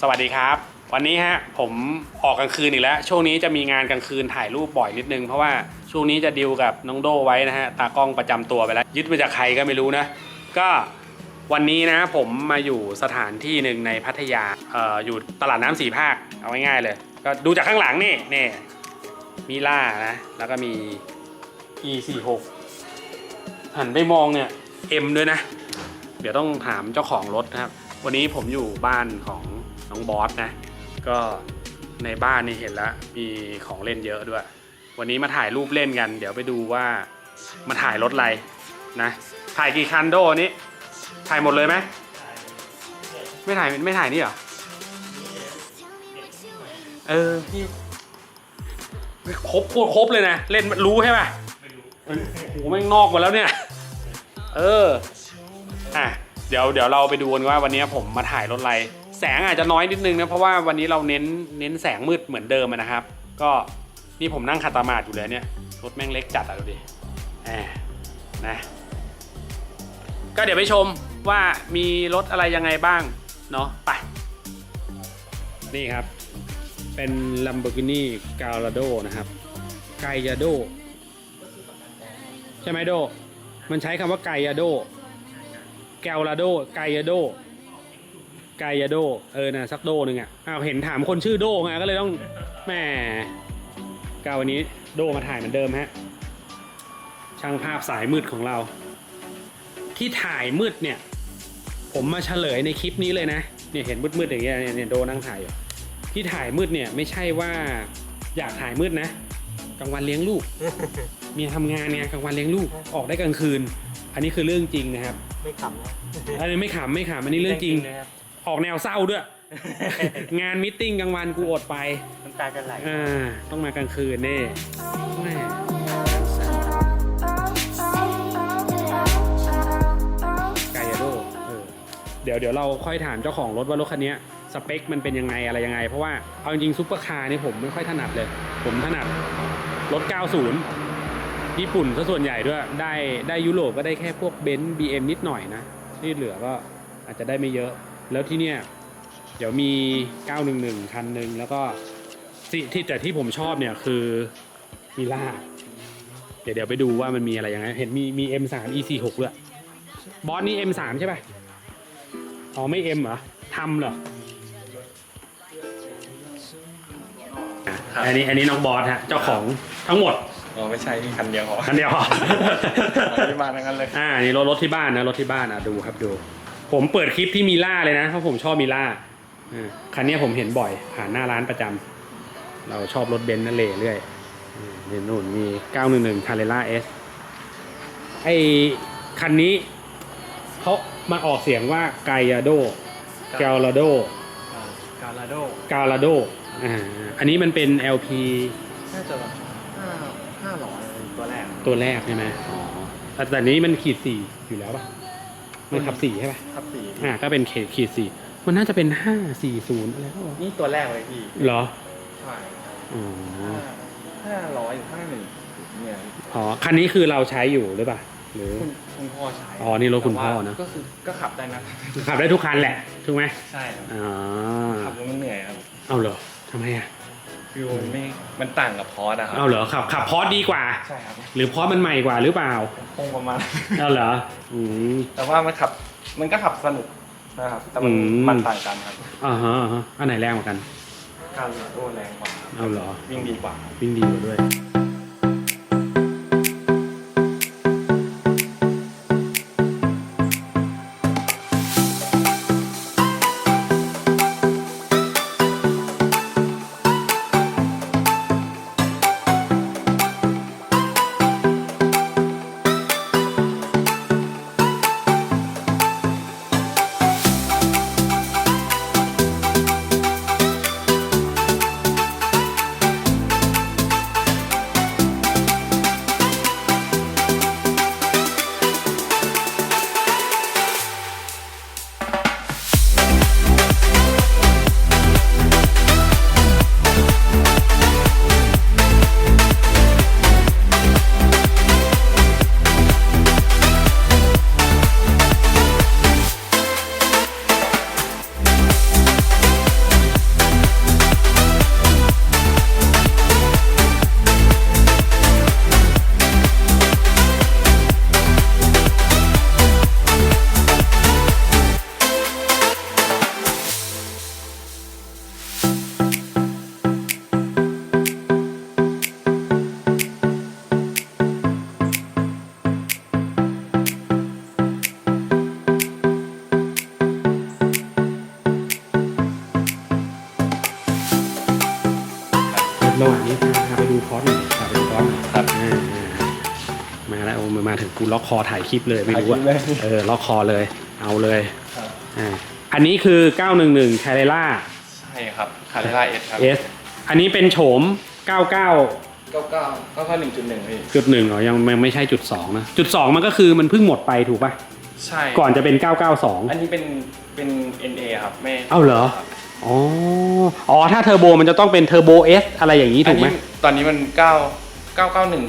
สวัสดีครับ วันนี้ฮะผมออกกลางคืนอีกแล้ว ช่วงนี้จะมีงานกลางคืนถ่ายรูปบ่อยนิดนึง เพราะว่าช่วงนี้จะดิวกับน้องโดไว้นะฮะตากล้องประจำตัวไปแล้ว ยึดมาจากใครก็ไม่รู้นะ ก็วันนี้นะผมมาอยู่สถานที่หนึ่งในพัทยาเอ่ออยู่ตลาดน้ำสี่ภาคเอาง่ายๆเลย ก็ดูจากข้างหลังนี่นี่มีล่านะ แล้วก็มี E46 หันไปมองเนี่ย M ด้วยนะ เดี๋ยวต้องถามเจ้าของรถนะครับ วันนี้ผมอยู่บ้านของ น้องบอสนะ ก็ในบ้านนี่เห็นแล้วมีของเล่นเยอะด้วย วันนี้มาถ่ายรูปเล่นกัน เดี๋ยวไปดูว่ามาถ่ายรถอะไรนะ ถ่ายกี่คันโดนี้ถ่ายหมดเลยไหมไม่ถ่ายไม่ถ่ายนี่เหรอเออพี่ครบโคตรครบเลยนะ เล่นรู้ใช่ป่ะโอ้โหแม่งนอกหมดแล้วเนี่ย เอออะเดี๋ยวเดี๋ยวเราไปดูกันว่าวันนี้ผมมาถ่ายรถอะไร แสงอาจจะน้อยนิดนึงนะเพราะว่าวันนี้เราเน้นเน้นแสงมืดเหมือนเดิมนะครับ ก็นี่ผมนั่งคาตามาดอยู่เลยเนี่ยรถแม่งเล็กจัดอะดูดิแหมนะก็เดี๋ยวไปชมว่ามีรถอะไรยังไงบ้างเนาะไป นี่ครับ เป็น Lamborghini Gallardo นะครับไกยาโดใช่ไหมโด มันใช้คำว่าไกยาโดแกลลาโดไกยาโด กยาโด เออนะสักโดหนึ่งอะอ้าวเห็นถามคนชื่อโดไงก็เลยต้องแหม่กาวันนี้โดมาถ่ายเหมือนเดิมฮะ ช่างภาพสายมืดของเรา ที่ถ่ายมืดเนี่ย ผมมาเฉลยในคลิปนี้เลยนะเนี่ยเห็นมืดๆอย่างเงี้ยเนี่ยเนี่ยโดนั่งถ่ายอยู่ที่ถ่ายมืดเนี่ยไม่ใช่ว่าอยากถ่ายมืดนะกลางวันเลี้ยงลูกเมียทำงานเนี่ยกลางวันเลี้ยงลูกออกได้กลางคืน อันนี้คือเรื่องจริงนะครับ ไม่ขำนะอันนี้ไม่ขำไม่ขำอันนี้เรื่องจริงนะครับ ออกแนวเศร้าด้วย งานมิทติ้งกลางวันกูอดไป น้ำตาจะไหล อ่า ต้องมากลางคืนนี่แม่ไกายาโดเออเดี๋ยวเดี๋ยวเราค่อยถามเจ้าของรถว่ารถคันเนี้ยสเปคมันเป็นยังไงอะไรยังไง เพราะว่าเอาจริงๆซุปเปอร์คาร์นี่ผมไม่ค่อยถนัดเลย ผมถนัดรถ 90 ญี่ปุ่นซะส่วนใหญ่ด้วยได้ได้ยุโรปก็ได้แค่พวกเบนซ์บีเอ็มนิดหน่อยนะ ที่เหลือก็อาจจะได้ไม่เยอะ แล้วที่เนี่ยเดี๋ยวมี 911 คันหนึ่งแล้วก็ที่ที่แต่ที่ผมชอบเนี่ยคือมีล่าเดี๋ยวเดี๋ยวไปดูว่ามันมีอะไรยังไง เห็นมีมี M3 E46 ด้วยบอสนี่ M3 ใช่ป่ะอ๋อไม่ M เหรอทำเหรออะอันนี้อันนี้น้องบอสฮะเจ้าของทั้งหมดอ๋อไม่ใช่มีคันเดียวเหรอคันเดียวเหรอที่มาทั้งนั้นเลยอ่านี่รถรถที่บ้านนะรถที่บ้านอะดูครับดู ผมเปิดคลิปที่มีล่าเลยนะเพราะผมชอบมีล่าอ่าคันเนี้ยผมเห็นบ่อย ผ่านหน้าร้านประจำเราชอบรถเบนซ์นั่นเลยเรื่อยอืมเห็นนู่นมี 911 c a r r e r a S ไอคันนี้เขามาออกเสียงว่าไกยาโดแกลลาโดกาลาโดกาลาโดอ่าอันนี้มันเป็น LP น่าจะห้าห้าร้อยตัวแรก ตัวแรกใช่ไหมอ๋อแต่แต่นี้มันขีดสี่อยู่แล้วป่ะ มันขับสี่ใช่ป่ะครับสี่อ่าก็เป็นเขตขีดสี่มันน่าจะเป็นห้าสี่ศูนย์อะไรก็นี่ตัวแรกเลยพี่เหรอใช่อ๋อห้าร้อยห้าหนึ่งเนี่ยอ๋อคันนี้คือเราใช้อยู่หรือเปล่าหรือคุณคุณพ่อใช้อ๋อนี่รถคุณพ่อนะแต่ว่าก็คือก็ขับได้นะขับได้ทุกคันแหละถูกไหมใช่ครับอ๋อขับแล้วมันเหนื่อยครับเอาเหรอทำไมอะ ฟิวมันไม่มันต่างกับพอร์ตอะครัเอาเหรอขับขับพอร์ตดีกว่า ใช่ครับหรือพอร์ตมันใหม่กว่าหรือเปล่าคงประมาณ เอาเหรออืม แต่ว่ามันขับมันก็ขับสนุกนะครับแต่มันอืม มันต่างกันครับ อ่าฮะอ่าฮะอันไหนแรงกว่ากันการโดแรงกว่าเอาเหรอวิ่งดีกว่า วิ่งดีกว่าด้วย มาแล้วโอ้มามาถึงกูล็อกคอถ่ายคลิปเลยไม่รู้อะถ่ายคลิปเลย เออล็อกคอเลย เอาเลยครับอ่าอันนี้คือ 911 c a r r e r a ใช่ครับคาเรล่าเอสครับ S อันนี้เป็นโฉม 99เก้าเก้าเก้าเก้าหนึ่งจุดหนึ่งพี่จุดหนึ่งเหรอยังยังไม่ใช่จุดสองนะจุดสองมันก็คือมันเพิ่งหมดไปถูกป่ะ ใช่ก่อนจะเป็นอั992นนี้เป็นเป็น NA ครับไม่เอ้าเหรอครับอ๋ออ๋อถ้าเทอร์โบมันจะต้องเป็นเทอร์โบ S อะไรอย่างนี้ถูกไหมอันนี้ตอนนี้มันเก้าเก้าเก้าหนึ่ง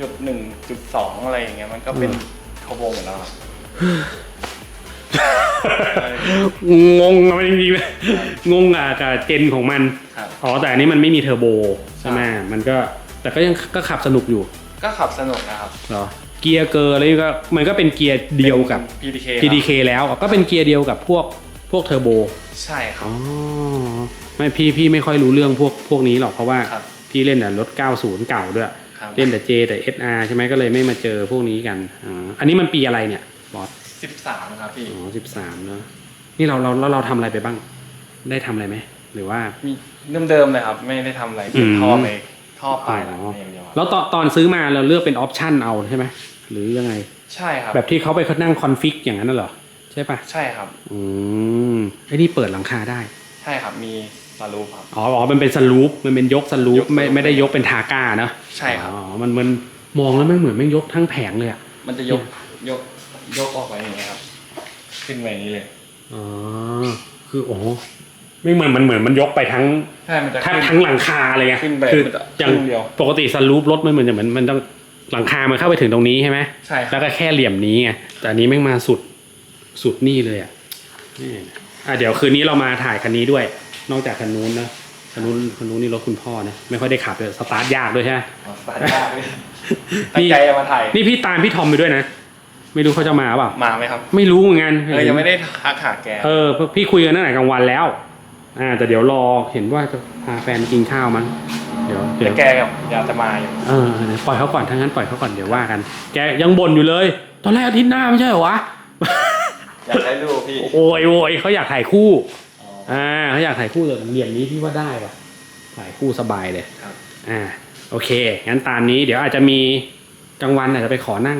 จุดหนึ่งจุดสองอะไรอย่างเงี้ยมันก็เป็นอืมโทโบหมดแล้วครับงงอะมันจริงๆเลยงงอะกับเจนของมันครับ อ๋อแต่อันนี้มันไม่มีเทอร์โบใช่ไหมใช่มันก็แต่ก็ยังก็ขับสนุกอยู่ก็ขับสนุกนะครับเหรอเกียร์เกอร์อะไรก็มันก็เป็นเกียร์เดียวกับ เป็น PDK ครับ PDK แล้วก็เป็นเกียร์เดียวกับพวกพวกเทอร์โบใช่ครัอ๋บ อไม่พี่พี่ไม่ค่อยรู้เรื่องพวกพวกนี้หรอกเพราะว่าครับ พี่เล่นแต่รถ 90 เก่าด้วยครับ เล่นแต่ J แต่ SR ใช่ไหมก็เลยไม่มาเจอพวกนี้กันอ่าอันนี้มันปีอะไรเนี่ยบอสสิบสามครับพี่อ๋อสิบสามเนอะนี่เราเราแล้วเราทำอะไรไปบ้าง ได้ทำอะไรไหมหรือว่า มีเดิมๆเลยครับ ไม่ได้ทำอะไรอืเป็นมท่อไปท่อไปอ๋ออย่างเดียวครับแล้วตอนตอนซื้อมาเราเลือกเป็นออปชันเอาใช่ไหมหรือยังไง ใช่ครับ แบบที่เขาไปนั่งคอนฟิกอย่างนั้นน่ะเหรอใช่ปะใช่ครับ อืมไอ้นี่เปิดหลังคาได้ ใช่ครับ มี สลูปครับ อ๋ออ๋อมันเป็นสลูปมันเป็นยกสลูปยกสลูปไม่ไม่ได้ยกเป็นทาก้าเนอะใช่ครับ อ๋อมันมันมองแล้วไม่เหมือนไม่ยกทั้งแผงเลยอะมันจะยกยกยกออกไปอย่างเงี้ยครับ ขึ้นไปอย่างนี้เลยอ๋อคือโอ้โหไม่เหมือนมันเหมือนมันยกไปทั้งใช่มันจะแทบขึ้น ทั้งหลังคาเลยไงขึ้นไปคือมันจะอย่างครึ่งเดียว ปกติสลูปรถมันเหมือนจะเหมือนมันต้องหลังคามันเข้าไปถึงตรงนี้ใช่ไหม ใช่คแล้รับวก็แค่เหลี่ยมนี้ไง แต่อันนี้แม่งมาสุดสุดนี่เลยอะนี่อะ เดี๋ยวคืนนี้เรามาถ่ายคันนี้ด้วย นอกจากคันนู้นนะคันนู้นคันนู้นนี่รถคุณพ่อนะไม่ค่อยได้ขับเลยสตาร์ทยากด้วยใช่ไหมอ๋อสายยากเลยตั้งใจจะมาถ่ายนี่พี่ตามพี่ทอมไปด้วยนะไม่รู้เขาจะมาเปล่ามาไหมครับ ไม่รู้เหมือนกันเออยังไม่ได้ทักหาแกเออพี่คุยกันตั้งแต่กลางวันแล้ว อ่า แต่เดี๋ยวรอเห็นว่าจะพาแฟนไปกินข้าวมั้งเดี๋ยวเดี๋แต่ยวแกกับอยากจะมาอยู่เออเดี๋ยวปล่อยเขาก่อนถ้างั้นปล่อยเขาก่อนเดี๋ยวว่ากัน แกยังบ่นอยู่เลย ตอนแรกอาทิตย์หน้าไม่ใช่เหรอวะอยากได้รูปพี่โอ้ยโวยเขาอยากถ่ายคู่ อ๋ออ่าเขาอยากถ่ายคู่แต่เหลี่ยมนี้พี่ว่าได้ปะถ่ายคู่สบายเลยครับ อ่า โอเค งั้นตามนี้เดี๋ยวอาจจะมีกลางวันอาจจะไปขอนั่ง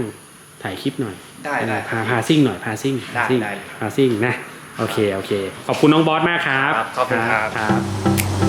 ถ่ายคลิปหน่อย ได้ได้พาพาซิ่งหน่อยพาซิ่งได้พาซิ่งได้เลยครับพาซิ่งนะ โอเค โอเค ขอบคุณน้องบอสมากครับครับขอบคุณครับ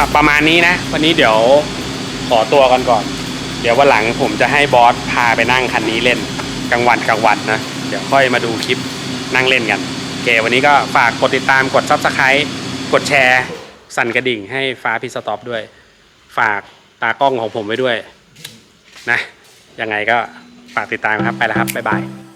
ก็ประมาณนี้นะ วันนี้เดี๋ยวขอตัวกันก่อน เดี๋ยววันหลังผมจะให้บอสพาไปนั่งคันนี้เล่นกลางวันกลางวันนะ เดี๋ยวค่อยมาดูคลิปนั่งเล่นกันโอเควันนี้ก็ฝากกดติดตามกด subscribe กดแชร์ สั่นกระดิ่งให้ฟ้าพิสต็อปด้วย ฝากตากล้องของผมไว้ด้วยนะยังไงก็ฝากติดตามครับไปแล้วครับบ๊ายบาย